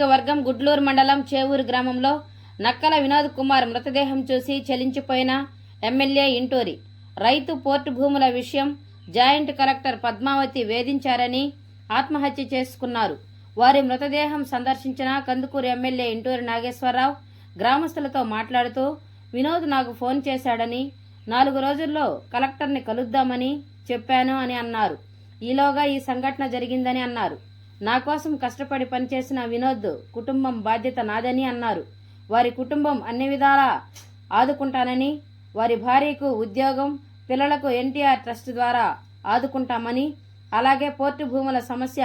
నియోజకవర్గం గుడ్లూరు మండలం చేవూరు గ్రామంలో నక్కల వినోద్ కుమార్ మృతదేహం చూసి చలించిపోయిన ఎమ్మెల్యే ఇంటూరి. రైతు పోర్టు భూముల విషయం జాయింట్ కలెక్టర్ పద్మావతి వేధించారని ఆత్మహత్య చేసుకున్నారు. వారి మృతదేహం సందర్శించిన కందుకూరు ఎమ్మెల్యే ఇంటూరి నాగేశ్వరరావు గ్రామస్తులతో మాట్లాడుతూ వినోద్ నాకు ఫోన్ చేశాడని నాలుగు రోజుల్లో కలెక్టర్ని కలుద్దామని చెప్పాను అని అన్నారు. ఈలోగా ఈ సంఘటన జరిగిందని అన్నారు. నా కోసం కష్టపడి పనిచేసిన వినోద్ కుటుంబం బాధ్యత నాదని అన్నారు. వారి కుటుంబం అన్ని విధాలా ఆదుకుంటానని వారి భార్యకు ఉద్యోగం పిల్లలకు ఎన్టీఆర్ ట్రస్ట్ ద్వారా ఆదుకుంటామని అలాగే పోర్టు భూముల సమస్య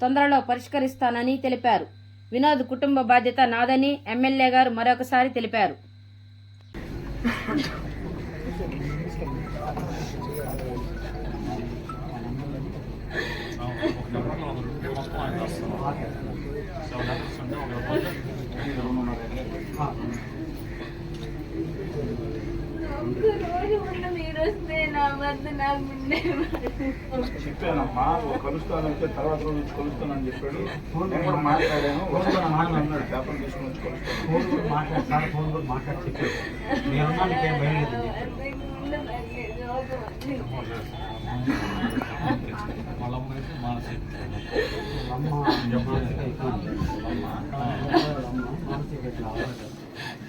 తొందరలో పరిష్కరిస్తానని తెలిపారు. వినోద్ కుటుంబ బాధ్యత నాదని ఎమ్మెల్యే గారు మరొకసారి తెలిపారు. 啊。చెప్పానమ్మా కలుస్తానంటే తర్వాత రోజు కలుస్తానని చెప్పాడు నేను కూడా మాట్లాడాను వస్తాను అన్నాడు పేపర్ తీసుకుని వచ్చి కలుస్తాను ఫోన్ కూడా మాట్లాడు సార్ ఫోన్ కూడా మాట్లాడి చెప్పాడు ఉంది. అమ్మ మానసిక మానసిక ఇట్లా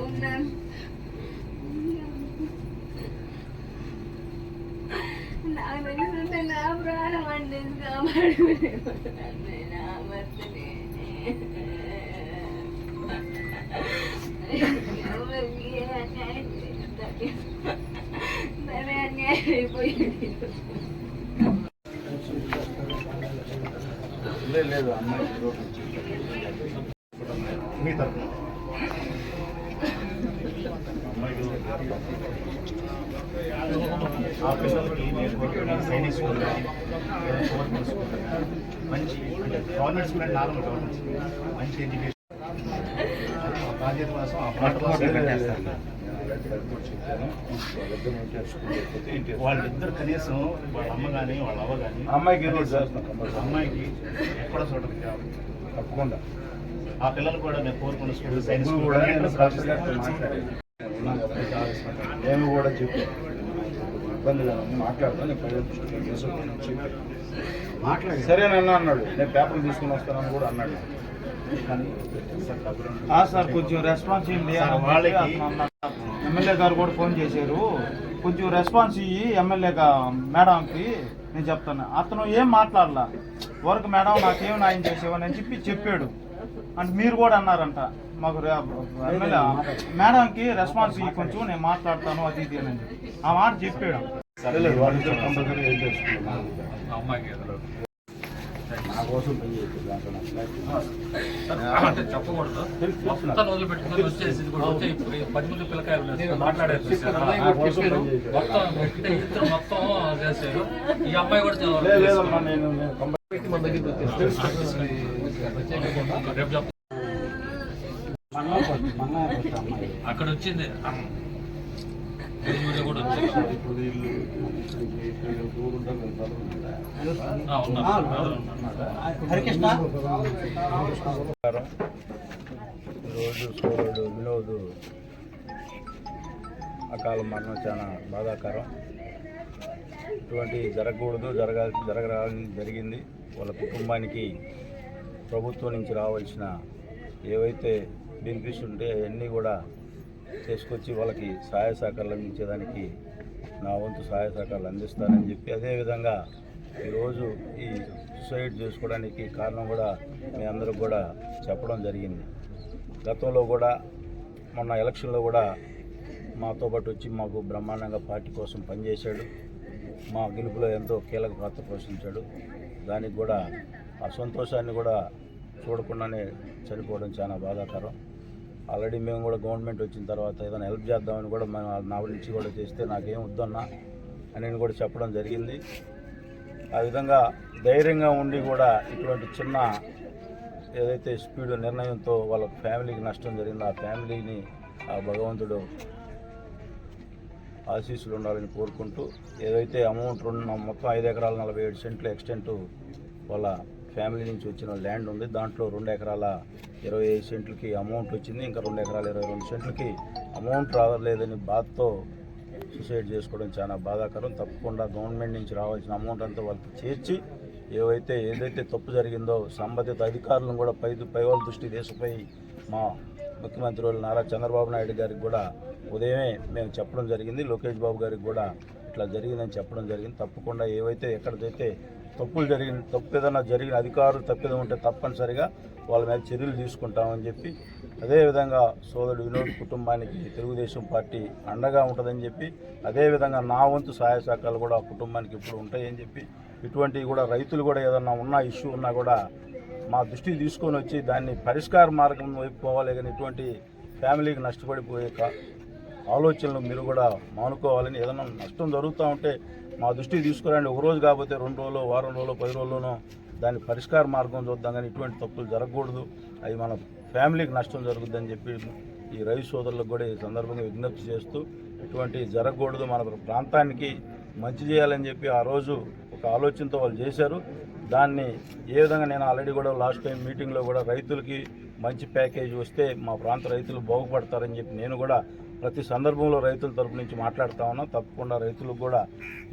ఉన్నాను నాకు తెలుసుంటే నా ప్రాణం అంటే కాపాడుకునేవాడు నా భర్తనే ఎవరికి ఏ అన్యాయం చేయొద్దని. తనే అన్యాయం అయిపోయింది లేదు లేదు అమ్మాయి ఈరోజు మీ తరఫున ఆ పిల్లలకి నేను కొట్టుకుని సైనిక్ స్కూల్ కానీ గవర్నమెంట్ స్కూల్ కానీ మంచి అంటే గవర్నమెంట్ స్కూల్ అంటే నార్మల్ గవర్నమెంట్ స్కూల్ మంచి ఎడ్యుకేషన్ బాధ్యత కోసం ఆ పాట వాళ్ళిద్దరు కనీసం వాళ్ళ అమ్మ కానీ వాళ్ళ అవ్వ కానీ అమ్మాయికి అమ్మాయికి ఎక్కడ చూడదు. తప్పకుండా. ఆ పిల్లలు కూడా నేను కోరుకున్న స్కూల్ సైన్స్ నేను కూడా చెప్పాను ఇబ్బందిగా ఉంది. మాట్లాడతాను సరేనన్నా అన్నాడు. నేను పేపర్లు తీసుకుని వస్తానని కూడా అన్నాడు. కానీ సార్ డబ్బులు ఆ సార్ కొంచెం రెస్పాన్స్ ఇవ్వండి వాళ్ళకి-. ఎమ్మెల్యే గారు కూడా ఫోన్ చేశారు. కొంచెం రెస్పాన్స్ ఇయ్యి ఎమ్మెల్యేగా మేడంకి నేను చెప్తాను. అతను ఏం మాట్లాడలా? వరకు మేడం నాకేం న్యాయం చేసేవని అని చెప్పి చెప్పాడు. అంటే మీరు కూడా అన్నారంట మాకు ఎమ్మెల్యే మేడంకి రెస్పాన్స్ కొంచెం నేను మాట్లాడతాను అది ఇది అని చెప్పి. ఆ మాట చెప్పాడు. చెప్పకూడదు. మొత్తం రోజులు పెట్టుకుని వచ్చేసి కూడా వచ్చే పది మంది పిల్లకాయలు. మాట్లాడారు చూసారా? మొత్తం చేశారు ఈ అమ్మాయి కూడా చాలా అక్కడ వచ్చింది కూడా రోజు సూర్యుడు వినోదు అకాల మరణం చాలా బాధాకరం. ఇటువంటి జరగకూడదు జరగాల్సి జరగరాని జరిగింది. వాళ్ళ కుటుంబానికి ప్రభుత్వం నుంచి రావాల్సిన ఏవైతే బెనిఫిట్స్ ఉంటే అవన్నీ కూడా తీసుకొచ్చి వాళ్ళకి సహాయ సహకారాలు అందించేదానికి నా వంతు సహాయ సహకారాలు అందిస్తానని చెప్పి అదేవిధంగా ఈరోజు ఈ సూసైడ్ చేసుకోవడానికి కారణం కూడా మీ అందరికి కూడా చెప్పడం జరిగింది. గతంలో కూడా మొన్న ఎలక్షన్లో కూడా మాతో పాటు వచ్చి మాకు బ్రహ్మాండంగా పార్టీ కోసం పనిచేశాడు. మా గెలుపులో ఎంతో కీలక పాత్ర పోషించాడు. దానికి కూడా ఆ సంతోషాన్ని కూడా చూడకుండానే చనిపోవడం చాలా బాధాకరం. ఆల్రెడీ మేము కూడా గవర్నమెంట్ వచ్చిన తర్వాత ఏదైనా హెల్ప్ చేద్దామని కూడా మనం నా నుంచి కూడా చేస్తే నాకేం వద్దన్నా అని నేను కూడా చెప్పడం జరిగింది. ఆ విధంగా ధైర్యంగా ఉండి కూడా ఇటువంటి చిన్న ఏదైతే స్పీడ్ నిర్ణయంతో వాళ్ళ ఫ్యామిలీకి నష్టం జరిగిందో ఆ ఫ్యామిలీని ఆ భగవంతుడు ఆశీస్సులు ఉండాలని కోరుకుంటూ ఏదైతే అమౌంట్ రెండు మొత్తం ఐదు ఎకరాల నలభై ఏడు సెంట్లు ఎక్స్టెంట్ వాళ్ళ ఫ్యామిలీ నుంచి వచ్చిన ల్యాండ్ ఉంది. దాంట్లో రెండు ఎకరాల ఇరవై ఐదు సెంట్లకి అమౌంట్ వచ్చింది. ఇంకా రెండు ఎకరాల ఇరవై రెండు సెంట్లకి అమౌంట్ రావలేదని బాధతో సూసైడ్ చేసుకోవడం చాలా బాధాకరం. తప్పకుండా గవర్నమెంట్ నుంచి రావాల్సిన అమౌంట్ అంతా వాళ్ళకి చేర్చి ఏవైతే ఏదైతే తప్పు జరిగిందో సంబంధిత అధికారులను కూడా పై పై వాళ్ళ దృష్టి తీసుకుపోయి మా ముఖ్యమంత్రి వాళ్ళు నారా చంద్రబాబు నాయుడు గారికి కూడా ఉదయమే మేము చెప్పడం జరిగింది. లోకేష్ బాబు గారికి కూడా ఇట్లా జరిగిందని చెప్పడం జరిగింది. తప్పకుండా ఏవైతే ఎక్కడైతే తప్పులు జరిగిన తప్పు ఏదైనా జరిగిన అధికారులు తప్పిద ఉంటే తప్పనిసరిగా వాళ్ళ మీద చర్యలు తీసుకుంటామని చెప్పి అదేవిధంగా సోదరుడు వినోద్ కుటుంబానికి తెలుగుదేశం పార్టీ అండగా ఉంటుందని చెప్పి అదేవిధంగా నా వంతు సహాయ శాఖలు కూడా కుటుంబానికి ఇప్పుడు ఉంటాయని చెప్పి ఇటువంటివి కూడా రైతులు కూడా ఏదన్నా ఉన్నా ఇష్యూ ఉన్నా కూడా మా దృష్టికి తీసుకొని వచ్చి దాన్ని పరిష్కార మార్గం వైపు పోవాలి కానీ ఇటువంటి ఫ్యామిలీకి నష్టపడిపోయే ఆలోచనలు మీరు కూడా మానుకోవాలని ఏదైనా నష్టం జరుగుతూ ఉంటే మా దృష్టికి తీసుకురండి. ఒక రోజు కాకపోతే రెండు రోజులు వారం రోజులు పది రోజుల్లోనో దాని పరిష్కార మార్గం చూద్దాం కానీ ఇటువంటి తప్పులు జరగకూడదు. అది మన ఫ్యామిలీకి నష్టం జరుగుద్దని చెప్పి ఈ రైతు సోదరులకు కూడా ఈ సందర్భంగా విజ్ఞప్తి చేస్తూ ఇటువంటి జరగకూడదు. మన ప్రాంతానికి మంచి చేయాలని చెప్పి ఆ రోజు ఒక ఆలోచనతో వాళ్ళు చేశారు. దాన్ని ఏ విధంగా నేను ఆల్రెడీ కూడా లాస్ట్ టైం మీటింగ్లో కూడా రైతులకి మంచి ప్యాకేజ్ వస్తే మా ప్రాంత రైతులు బాగుపడతారని చెప్పి నేను కూడా ప్రతి సందర్భంలో రైతుల తరపు నుంచి మాట్లాడుతూ ఉన్నాం. తప్పకుండా రైతులకు కూడా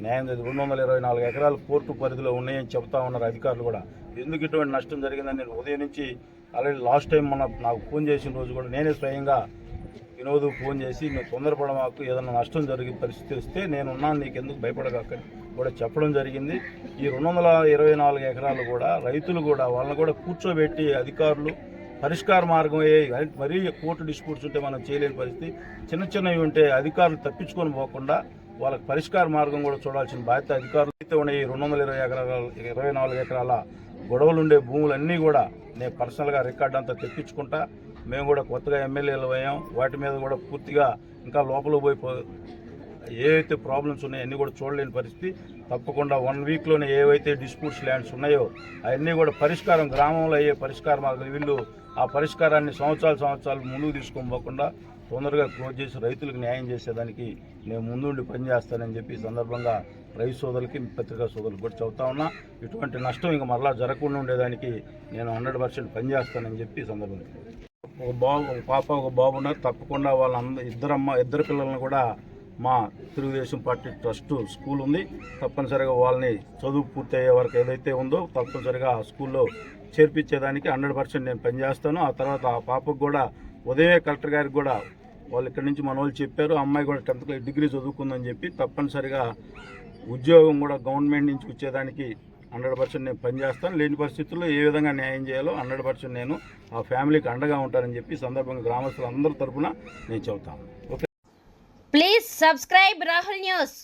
న్యాయం రెండు వందల ఇరవై నాలుగు ఎకరాలు కోర్టు పరిధిలో ఉన్నాయని చెప్తా ఉన్నారు అధికారులు కూడా. ఎందుకు ఇటువంటి నష్టం జరిగిందని నేను ఉదయం నుంచి ఆల్రెడీ లాస్ట్ టైం మన నాకు ఫోన్ చేసిన రోజు కూడా నేనే స్వయంగా వినోద్ ఫోన్ చేసి నువ్వు తొందరపడడం మాకు ఏదైనా నష్టం జరిగే పరిస్థితి వస్తే నేను ఉన్నాను నీకు ఎందుకు భయపడగాకని కూడా చెప్పడం జరిగింది. ఈ రెండు వందల ఇరవై నాలుగు ఎకరాలు కూడా రైతులు కూడా వాళ్ళని కూడా కూర్చోబెట్టి అధికారులు పరిష్కార మార్గం ఏ మరీ కోర్టు డిస్ప్యూట్స్ ఉంటే మనం చేయలేని పరిస్థితి. చిన్న చిన్నవి ఉంటే అధికారులు తప్పించుకొని పోకుండా వాళ్ళకి పరిష్కార మార్గం కూడా చూడాల్సిన బాధ్యత అధికారులు. అయితే ఉన్నాయి ఈ రెండు వందల ఇరవై ఎకరాల ఇరవై నాలుగు ఎకరాల గొడవలు ఉండే భూములన్నీ కూడా నేను పర్సనల్గా రికార్డ్ అంతా తెప్పించుకుంటా. మేము కూడా కొత్తగా ఎమ్మెల్యేలు అయ్యాం. వాటి మీద కూడా పూర్తిగా ఇంకా లోపల పోయి పో- ఏవైతే ప్రాబ్లమ్స్ ఉన్నాయో అన్నీ కూడా చూడలేని పరిస్థితి. తప్పకుండా వన్ వీక్లోనే ఏవైతే డిస్ప్యూట్స్ ల్యాండ్స్ ఉన్నాయో అవన్నీ కూడా పరిష్కారం గ్రామంలో అయ్యే పరిష్కార వీళ్ళు ఆ పరిష్కారాన్ని సంవత్సరాలు సంవత్సరాలు ముందుకు తీసుకోనిపోకుండా తొందరగా క్లోజ్ చేసి రైతులకు న్యాయం చేసేదానికి నేను ముందుండి పనిచేస్తానని చెప్పి ఈ సందర్భంగా రైతు సోదరులకి పత్రికా సోదరులకు కూడా చెబుతా ఉన్నా. ఇటువంటి నష్టం ఇంకా మరలా జరగకుండా ఉండేదానికి నేను హండ్రెడ్ పర్సెంట్ పనిచేస్తానని చెప్పి ఈ సందర్భంగా ఒక బాబు ఒక పాప ఒక బాబు ఉన్నారు. తప్పకుండా వాళ్ళ ఇద్దరమ్మ ఇద్దరు పిల్లల్ని కూడా మా తెలుగుదేశం పార్టీ ట్రస్ట్ స్కూల్ ఉంది. తప్పనిసరిగా వాళ్ళని చదువు పూర్తయ్యే వరకు ఏదైతే ఉందో తప్పనిసరిగా ఆ స్కూల్లో చేర్పించేదానికి హండ్రెడ్ పర్సెంట్ నేను పనిచేస్తాను. ఆ తర్వాత ఆ పాపకు కూడా ఉదయమే కలెక్టర్ గారికి కూడా వాళ్ళు ఇక్కడి నుంచి మన వాళ్ళు చెప్పారు అమ్మాయి కూడా టెన్త్ క్లాస్ డిగ్రీ చదువుకుందని చెప్పి తప్పనిసరిగా ఉద్యోగం కూడా గవర్నమెంట్ నుంచి వచ్చేదానికి హండ్రెడ్ పర్సెంట్ నేను పనిచేస్తాను. లేని పరిస్థితుల్లో ఏ విధంగా న్యాయం చేయాలో హండ్రెడ్ పర్సెంట్ నేను ఆ ఫ్యామిలీకి అండగా ఉంటానని చెప్పి సందర్భంగా గ్రామస్తులందరి తరఫున నేను చెబుతాను. Okay. Please subscribe Rahul news